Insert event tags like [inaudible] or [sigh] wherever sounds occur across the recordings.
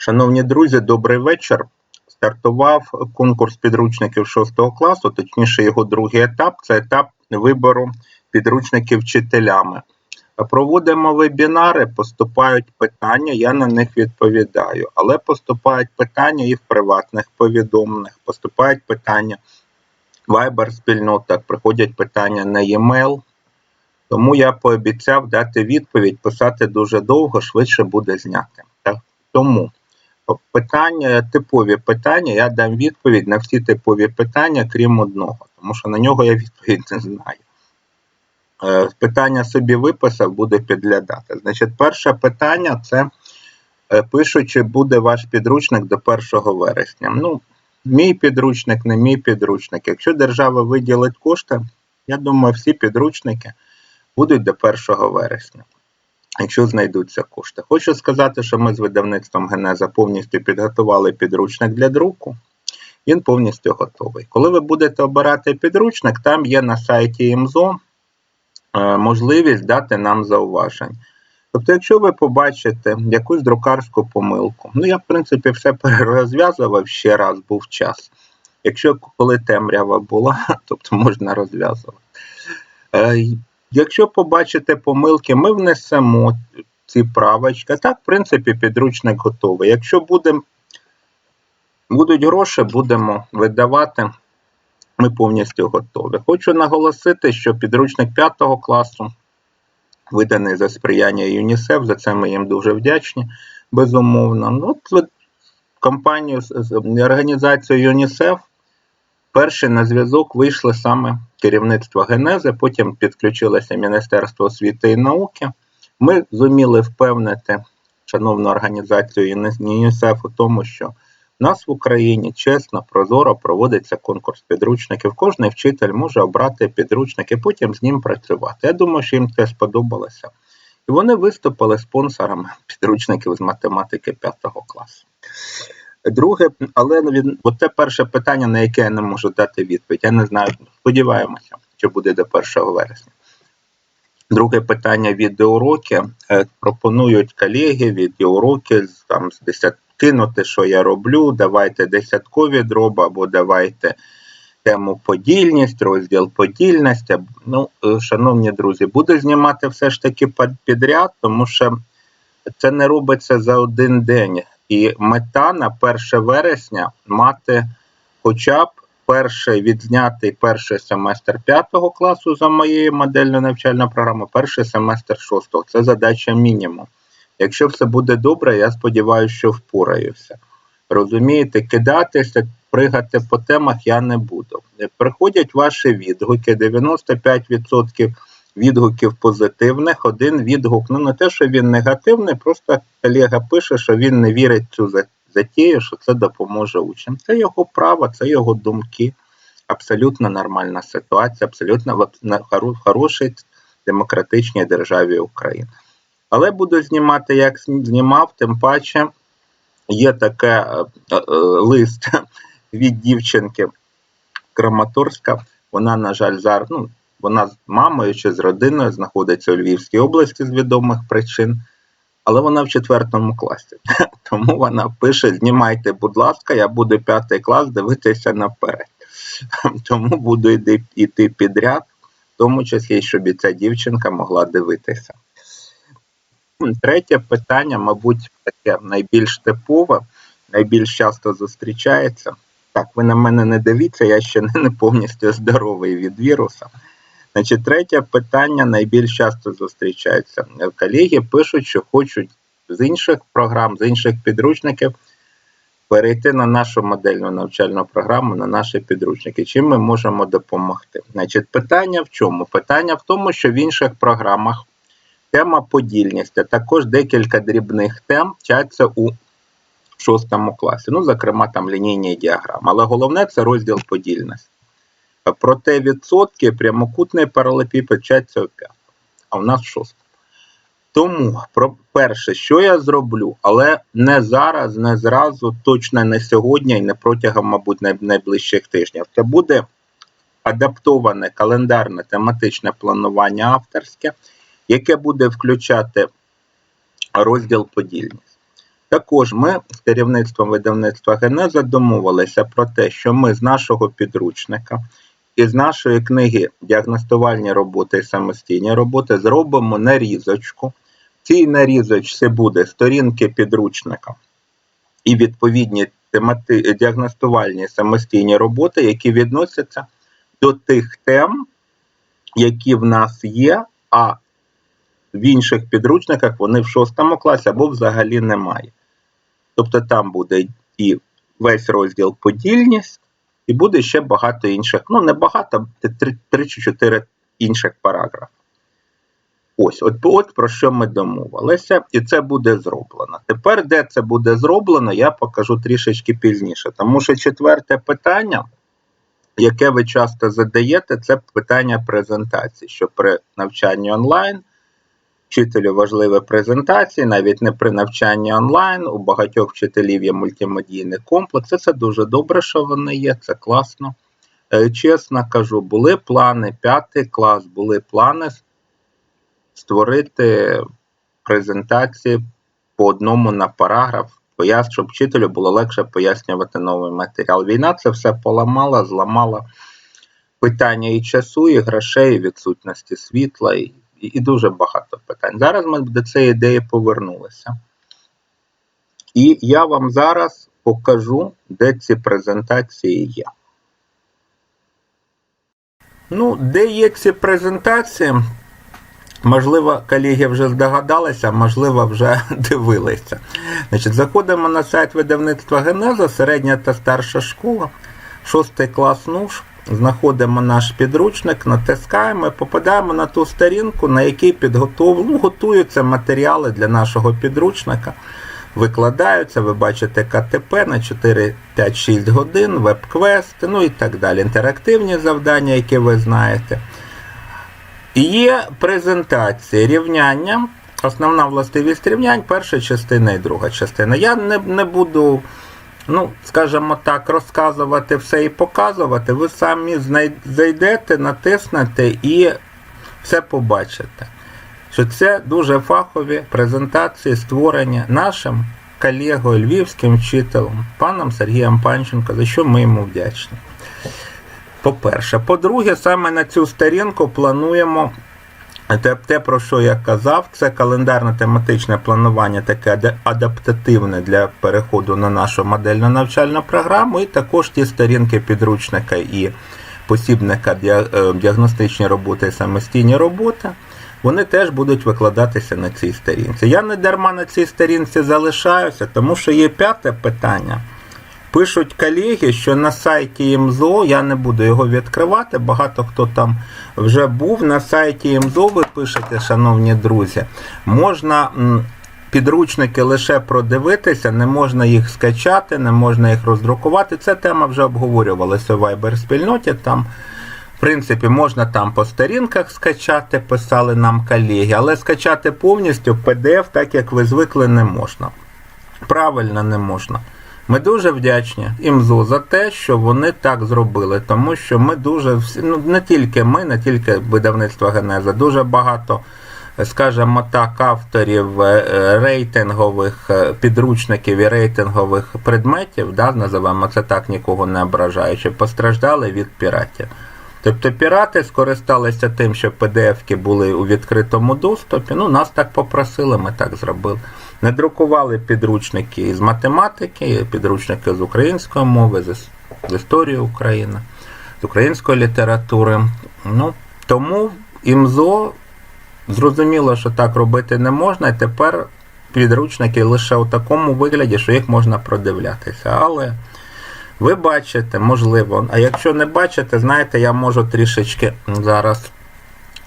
Шановні друзі, добрий вечір. Стартував конкурс підручників 6 класу, точніше його другий етап це етап вибору підручників вчителями. Проводимо вебінари, поступають питання, я на них відповідаю. Але поступають питання і в приватних повідомленнях, поступають питання в Viber спільнотах, приходять питання на e-mail. Тому я пообіцяв дати відповідь, писати дуже довго, швидше буде зняти. Так? Тому питання, типові питання, я дам відповідь на всі типові питання, крім одного, тому що на нього я відповідь не знаю. Е, Питання собі виписав, буде підглядати. Значить, перше питання це е, пишуть, чи буде ваш підручник до 1 вересня. Ну, мій підручник, не мій підручник. Якщо держава виділить кошти, я думаю, всі підручники будуть до 1 вересня якщо знайдуться кошти. Хочу сказати, що ми з видавництвом Генеза повністю підготували підручник для друку. Він повністю готовий. Коли ви будете обирати підручник, там є на сайті ІМЗО е, можливість дати нам зауважень. Тобто, якщо ви побачите якусь друкарську помилку, ну я, в принципі, все [laughs] перерозв'язував ще раз, був час. Якщо коли темрява була, [laughs] тобто можна розв'язувати. Якщо побачите помилки, ми внесемо ці правочки. Так, в принципі, підручник готовий. Якщо буде, будуть гроші, будемо видавати. Ми повністю готові. Хочу наголосити, що підручник 5 класу виданий за сприяння ЮНІСЕФ, за це ми їм дуже вдячні, безумовно. Ну, компанію організацію ЮНІСЕФ Перші на зв'язок вийшли саме керівництво Генези, потім підключилося Міністерство освіти і науки. Ми зуміли впевнити шановну організацію ЮНІСЕФ у тому, що в нас в Україні чесно, прозоро проводиться конкурс підручників. Кожний вчитель може обрати підручник і потім з ним працювати. Я думаю, що їм це сподобалося. І вони виступили спонсорами підручників з математики 5 класу. Друге, але він, от це перше питання, на яке я не можу дати відповідь. Я не знаю, сподіваємося, що буде до 1 вересня. Друге питання відеоуроки. Е, пропонують колеги відеоуроки там з 10 кинути, що я роблю. Давайте десяткові дроби або давайте тему подільність, розділ подільність. Ну, е, шановні друзі, буду знімати все ж таки підряд, тому що це не робиться за один день. І мета на 1 вересня мати хоча б перший відзнятий перший семестр 5 класу за моєю модельною навчальною програмою, перший семестр 6. Це задача мінімум. Якщо все буде добре, я сподіваюся, що впораюся. Розумієте, кидатися, пригати по темах я не буду. Приходять ваші відгуки, 95% відгуків позитивних, один відгук. Ну не те, що він негативний, просто колега пише, що він не вірить в цю затію, що це допоможе учням. Це його право, це його думки. Абсолютно нормальна ситуація, абсолютно в хорошій демократичній державі України. Але буду знімати, як знімав, тим паче є таке е, е, лист [laughs] від дівчинки Краматорська. Вона, на жаль, зараз ну, вона з мамою чи з родиною знаходиться у Львівській області з відомих причин, але вона в четвертому класі. [laughs] Тому вона пише: знімайте, будь ласка, я буду п'ятий клас дивитися наперед. [laughs] Тому буду йти, підряд, в тому числі, щоб і ця дівчинка могла дивитися. Третє питання, мабуть, таке найбільш типове, найбільш часто зустрічається. Так, ви на мене не дивіться, я ще не повністю здоровий від віруса. Значить, Третє питання найбільш часто зустрічається. Колеги пишуть, що хочуть з інших програм, з інших підручників перейти на нашу модельну навчальну програму, на наші підручники. Чим ми можемо допомогти? Значить, Питання в чому? Питання в тому, що в інших програмах тема подільність, а також декілька дрібних тем вчаться у шостому класі. Ну, зокрема, там лінійні діаграми. Але головне це розділ подільності. Проте відсотки прямокутний паралепіпед вчаться у п'ятому, а в нас шостому. Тому, про перше, що я зроблю, але не зараз, не зразу, точно не сьогодні і не протягом, мабуть, найближчих тижнів. Це буде адаптоване календарне тематичне планування авторське, яке буде включати розділ подільність. Також ми з керівництвом видавництва Генеза домовилися про те, що ми з нашого підручника і з нашої книги діагностувальні роботи і самостійні роботи зробимо нарізочку. Цій нарізочці буде сторінки підручника і відповідні темати... діагностувальні самостійні роботи, які відносяться до тих тем, які в нас є, а в інших підручниках вони в шостому класі або взагалі немає. Тобто там буде і весь розділ подільність, і буде ще багато інших. Ну, не багато, 3 чи 4 інших параграфів. Ось, от, от про що ми домовилися, і це буде зроблено. Тепер, де це буде зроблено, я покажу трішечки пізніше. Тому що четверте питання, яке ви часто задаєте, це питання презентації, що при навчанні онлайн вчителю важливі презентації, навіть не при навчанні онлайн. У багатьох вчителів є мультимедійний комплекс. Це дуже добре, що вони є, це класно. Е, Чесно кажу, були плани, п'ятий клас, були плани створити презентації по одному на параграф, щоб вчителю було легше пояснювати новий матеріал. Війна це все поламала, зламала питання і часу, і грошей, і відсутності світла, і дуже багато питань. Зараз ми до цієї ідеї повернулися. І я вам зараз покажу, де ці презентації є. Ну, де є ці презентації? Можливо, колеги вже здогадалися, можливо, вже [laughs] дивилися. Значить, Заходимо на сайт видавництва Генеза, середня та старша школа, 6 клас НУШ, знаходимо наш підручник, натискаємо і попадаємо на ту сторінку, на якій підготов... ну, готуються матеріали для нашого підручника. Викладаються, ви бачите КТП на 4, 5, 6 годин, веб-квести, ну і так далі. Інтерактивні завдання, які ви знаєте. Є презентації рівняння, основна властивість рівнянь, перша частина і друга частина. Я не не буду, ну, скажімо так, розказувати все і показувати. Ви самі зайдете, натиснете і все побачите. Що це дуже фахові презентації, створені нашим колегою львівським вчителем, паном Сергієм Панченко, за що ми йому вдячні. По-перше, по-друге, саме на цю сторінку плануємо те, те, про що я казав, це календарно-тематичне планування, таке адаптативне для переходу на нашу модельну навчальну програму, і також ті сторінки підручника і посібника е, діагностичні роботи і самостійні роботи. Вони теж будуть викладатися на цій сторінці. Я не дарма на цій сторінці залишаюся, тому що є п'яте питання. Пишуть колеги, що на сайті МЗО, я не буду його відкривати, багато хто там вже був. На сайті МЗО ви пишете, шановні друзі, можна підручники лише продивитися, не можна їх скачати, не можна їх роздрукувати. Ця тема вже обговорювалася у Viber спільноті. Там, в принципі, можна там по сторінках скачати, писали нам колеги, але скачати повністю PDF, так як ви звикли, не можна. Правильно не можна. Ми дуже вдячні ІМЗУ за те, що вони так зробили, тому що ми дуже ну не тільки ми, не тільки видавництво Генеза, дуже багато, скажімо так, авторів е, рейтингових е, підручників і рейтингових предметів, да, називаємо це так, нікого не ображаючи, постраждали від піратів. Тобто пірати скористалися тим, що PDF-ки були у відкритому доступі. Ну, нас так попросили, ми так зробили. Не друкували підручники з математики, підручники з української мови, з історії України, з української літератури. Ну, Тому ІМЗО зрозуміло, що так робити не можна, і тепер підручники лише у такому вигляді, що їх можна продивлятися. Але ви бачите, можливо, а якщо не бачите, знаєте, я можу трішечки зараз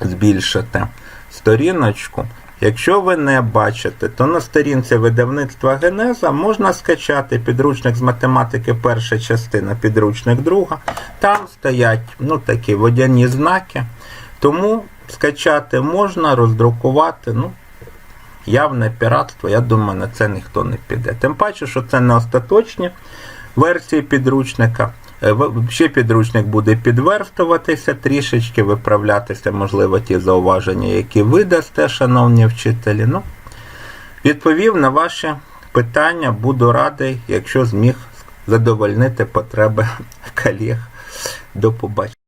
збільшити сторіночку. Якщо ви не бачите, то на сторінці видавництва Генеза можна скачати підручник з математики, перша частина, підручник друга. Там стоять ну, такі водяні знаки. Тому скачати можна, роздрукувати. ну, Явне піратство, я думаю, на це ніхто не піде. Тим паче, що це не остаточні версії підручника. Е, ще підручник буде підвертуватися, трішечки виправлятися, можливо, ті зауваження, які ви дасте, шановні вчителі. Ну, Відповів на ваші питання. Буду радий, якщо зміг задовольнити потреби [laughs] колег. До побачення.